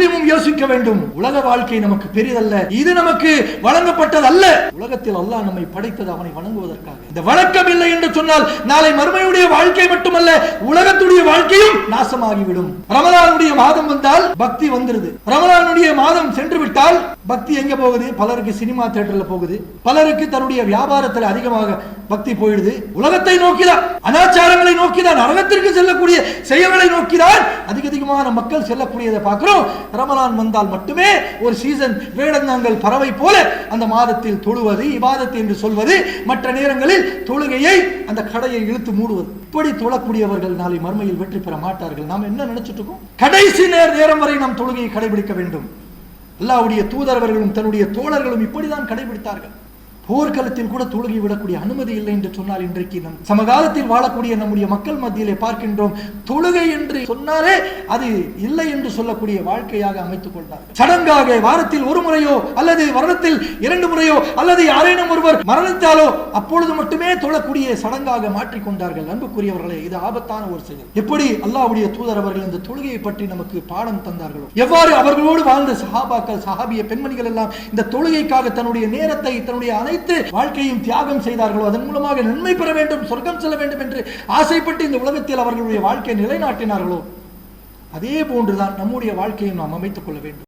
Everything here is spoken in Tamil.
முஸ்லீமும் யோசிக்க வேண்டும். உலக வாழ்க்கை நமக்கு பெரியதல்ல இது நமக்கு வழங்கப்பட்டது அல்ல உலகத்தில் அல்லாஹ் நம்மை படைத்தது அவனை வணங்குவதற்காக. இந்த வழக்கம் இல்லை என்று சொன்னால் நாளை மறுமையுடைய வாழ்க்கை மட்டுமல்ல உலகத்துடைய வாழ்க்கையும் நாசமாகிவிடும். ரமலானுடைய மாதம் வந்தால் பக்தி வந்துருது. ரமலானுடைய மாதம் சென்று விட்டால் பக்தி எங்க போகுது? பலருக்கு சினிமா தியேட்டர்ல போகுது. பலருக்கு தன்னுடைய வியாபாரத்தில் அதிகமாக பக்தி போயிடுது. உலகத்தை நோக்கிதான் அனாச்சாரங்களை நோக்கிதான் நரகத்திற்கு செல்லக்கூடிய செயல்களை நோக்கிதான் அதிக அதிகமான மக்கள் செல்லக்கூடியதை பார்க்கிறோம். ரமலான் வந்தால் மட்டுமே ஒரு சீசன் வேடந்தாங்கள் பறவை போல அந்த மாதத்தில் தொழுவது இபாதத்து என்று சொல்வது மற்ற நேரங்களில் தொழுகையை அந்த கடையை இழுத்து மூடுவது. இப்படி தொழக்கூடியவர்கள் நாளை மறுமையில் வெற்றி பெற மாட்டார்கள். நாம் என்ன நினைச்சிட்டு இருக்கோம்? கடைசி நேரம் வரை நாம் தொழுகையை கடைபிடிக்க வேண்டும். அல்லாவுடைய தூதரவர்களும் தன்னுடைய தோழர்களும் இப்படிதான் கடைபிடித்தார்கள். போர்க்களத்தில் கூட தொழுகை விடக்கூடிய அனுமதி இல்லை என்று சொன்னால் இன்றைக்கு நம் சமகாலத்தில் வாழக்கூடிய நம்முடைய மக்கள் மத்தியிலே பார்க்கின்றோம் தொழுகை என்று சொன்னாலே அது இல்லை என்று சொல்லக்கூடிய வாழ்க்கையாக அமைத்துக் கொண்டார். சடங்காக வாரத்தில் ஒரு முறையோ அல்லது வருடத்தில் இரண்டு முறையோ அல்லது யாரேனும் ஒருவர் மரணித்தாலோ அப்பொழுது மட்டுமே தொழக்கூடிய சடங்காக மாற்றிக் கொண்டார்கள். அன்புக்குரியவர்களே இது ஆபத்தான ஒரு செயல். எப்படி அல்லாவுடைய தூதர் அவர்கள் இந்த தொழுகையை பற்றி நமக்கு பாடம் தந்தார்களோ? எவ்வாறு அவர்களோடு வாழ்ந்த சஹாபாக்கள் சஹாபிய பெண்மணிகள் எல்லாம் இந்த தொழுகைக்காக தன்னுடைய நேரத்தை தன்னுடைய அனைத்து அனைத்து வாழ்க்கையும் தியாகம் செய்தார்களோ அதன் மூலமாக நன்மை பெற வேண்டும் சொர்க்கம் செல்ல வேண்டும் என்று ஆசைப்பட்டு இந்த உலகத்தில் அவர்களுடைய வாழ்க்கையை நிலைநாட்டினார்களோ அதே போன்றுதான் நம்முடைய வாழ்க்கையை நாம் அமைத்துக் கொள்ள வேண்டும்.